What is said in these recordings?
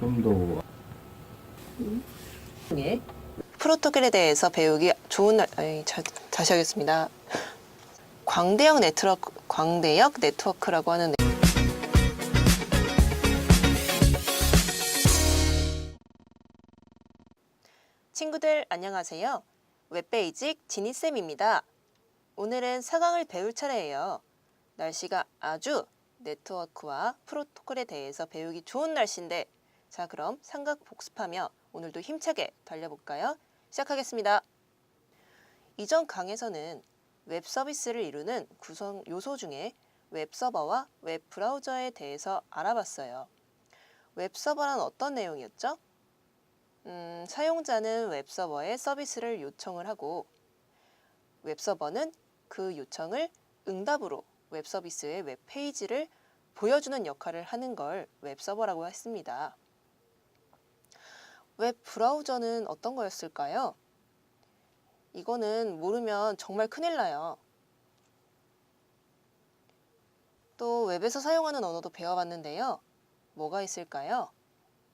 좀더 예. 프로토콜에 대해서 배우기 좋은 날, 아니, 자, 다시 하겠습니다. 광대역 네트워크, 광대역 네트워크라고 하는 친구들 안녕하세요. 웹베이직 지니쌤입니다. 오늘은 4강을 배울 차례예요. 날씨가 아주 네트워크와 프로토콜에 대해서 배우기 좋은 날씨인데 자 그럼 삼각 복습하며 오늘도 힘차게 달려볼까요? 시작하겠습니다. 이전 강에서는 웹 서비스를 이루는 구성 요소 중에 웹 서버와 웹 브라우저에 대해서 알아봤어요. 웹 서버란 어떤 내용이었죠? 음, 사용자는 웹 서버에 서비스를 요청을 하고 웹 서버는 그 요청을 응답으로 웹 서비스의 웹 페이지를 보여주는 역할을 하는 걸 웹 서버라고 했습니다. 웹 브라우저는 어떤 거였을까요? 이거는 모르면 정말 큰일 나요. 또 웹에서 사용하는 언어도 배워봤는데요. 뭐가 있을까요?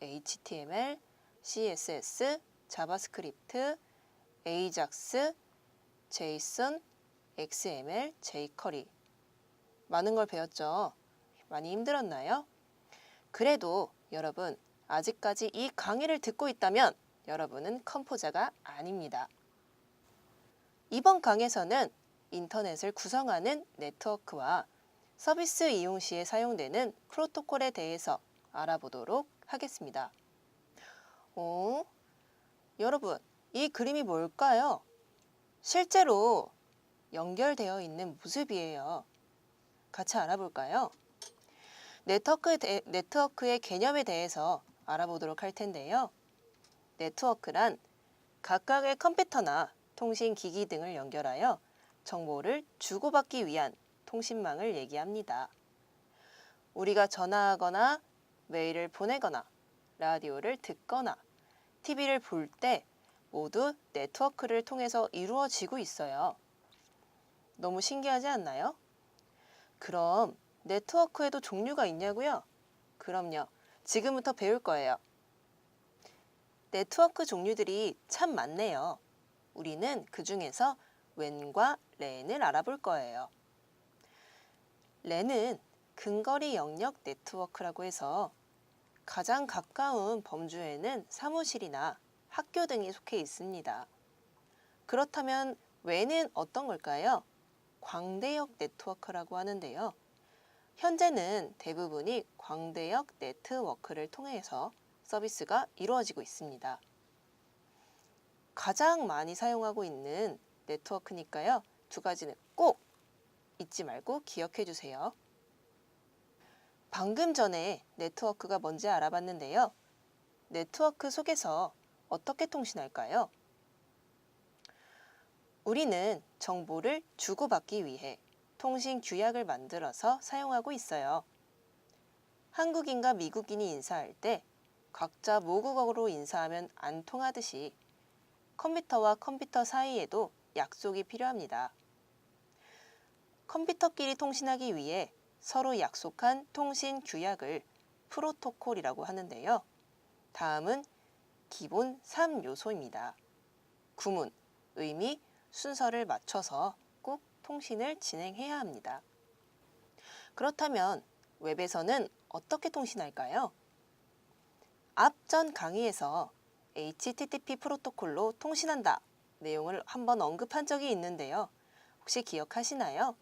HTML, CSS, 자바스크립트, AJAX, JSON, XML, jQuery 많은 걸 배웠죠. 많이 힘들었나요? 그래도 여러분 아직까지 이 강의를 듣고 있다면 여러분은 컴포자가 아닙니다. 이번 강에서는 인터넷을 구성하는 네트워크와 서비스 이용 시에 사용되는 프로토콜에 대해서 알아보도록 하겠습니다. 어? 여러분, 이 그림이 뭘까요? 실제로 연결되어 있는 모습이에요. 같이 알아볼까요? 네트워크 대, 네트워크의 개념에 대해서 알아보도록 할 텐데요. 네트워크란 각각의 컴퓨터나 통신기기 등을 연결하여 정보를 주고받기 위한 통신망을 얘기합니다. 우리가 전화하거나 메일을 보내거나 라디오를 듣거나 TV를 볼 때 모두 네트워크를 통해서 이루어지고 있어요. 너무 신기하지 않나요? 그럼 네트워크에도 종류가 있냐고요? 그럼요. 지금부터 배울 거예요. 네트워크 종류들이 참 많네요. 우리는 그 중에서 웬과 랜을 알아볼 거예요. 랜은 근거리 영역 네트워크라고 해서 가장 가까운 범주에는 사무실이나 학교 등이 속해 있습니다. 그렇다면 웬은 어떤 걸까요? 광대역 네트워크라고 하는데요. 현재는 대부분이 광대역 네트워크를 통해서 서비스가 이루어지고 있습니다. 가장 많이 사용하고 있는 네트워크니까요. 두 가지는 꼭 잊지 말고 기억해 주세요. 방금 전에 네트워크가 뭔지 알아봤는데요. 네트워크 속에서 어떻게 통신할까요? 우리는 정보를 주고받기 위해 통신 규약을 만들어서 사용하고 있어요. 한국인과 미국인이 인사할 때 각자 모국어로 인사하면 안 통하듯이 컴퓨터와 컴퓨터 사이에도 약속이 필요합니다. 컴퓨터끼리 통신하기 위해 서로 약속한 통신 규약을 프로토콜이라고 하는데요. 다음은 기본 3요소입니다. 구문, 의미, 순서를 맞춰서 꼭 통신을 진행해야 합니다. 그렇다면 웹에서는 어떻게 통신할까요? 앞전 강의에서 HTTP 프로토콜로 통신한다 내용을 한번 언급한 적이 있는데요. 혹시 기억하시나요?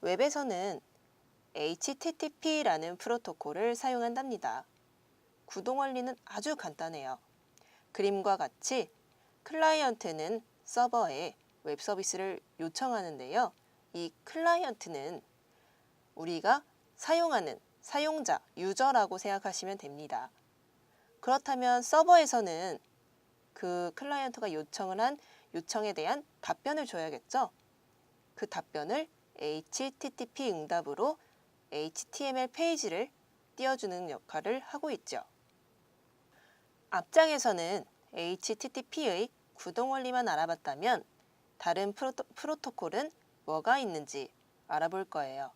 웹에서는 HTTP라는 프로토콜을 사용한답니다. 구동 원리는 아주 간단해요. 그림과 같이 클라이언트는 서버에 웹 서비스를 요청하는데요. 이 클라이언트는 우리가 사용하는 사용자, 유저라고 생각하시면 됩니다. 그렇다면 서버에서는 그 클라이언트가 요청을 한 요청에 대한 답변을 줘야겠죠? 그 답변을 HTTP 응답으로 HTML 페이지를 띄워주는 역할을 하고 있죠. 앞장에서는 HTTP의 구동 원리만 알아봤다면 다른 프로토, 프로토콜은 뭐가 있는지 알아볼 거예요.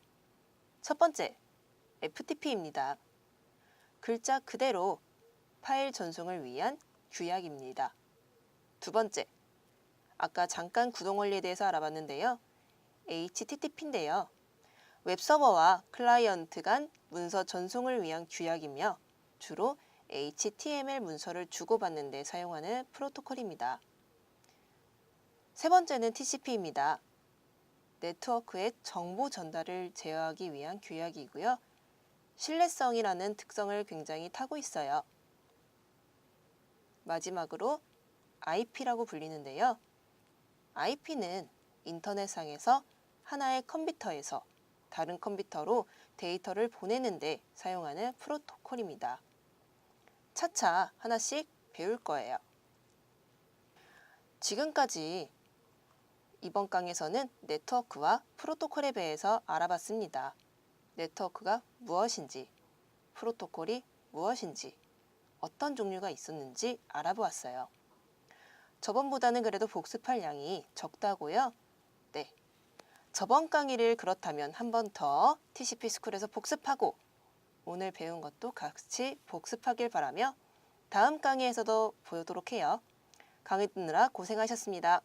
첫 번째, FTP입니다. 글자 그대로 파일 전송을 위한 규약입니다. 두 번째, 아까 잠깐 구동 원리에 대해서 알아봤는데요. HTTP인데요. 웹서버와 클라이언트 간 문서 전송을 위한 규약이며 주로 HTML 문서를 주고받는 데 사용하는 프로토콜입니다. 세 번째는 TCP입니다. 네트워크의 정보 전달을 제어하기 위한 규약이고요. 신뢰성이라는 특성을 굉장히 타고 있어요. 마지막으로 IP라고 불리는데요. IP는 인터넷상에서 하나의 컴퓨터에서 다른 컴퓨터로 데이터를 보내는데 사용하는 프로토콜입니다. 차차 하나씩 배울 거예요. 지금까지 이번 강에서는 네트워크와 프로토콜에 대해서 알아봤습니다. 네트워크가 무엇인지, 프로토콜이 무엇인지, 어떤 종류가 있었는지 알아보았어요. 저번보다는 그래도 복습할 양이 적다고요? 네. 저번 강의를 그렇다면 한 번 더 TCP 스쿨에서 복습하고 오늘 배운 것도 같이 복습하길 바라며 다음 강의에서도 보도록 해요. 강의 듣느라 고생하셨습니다.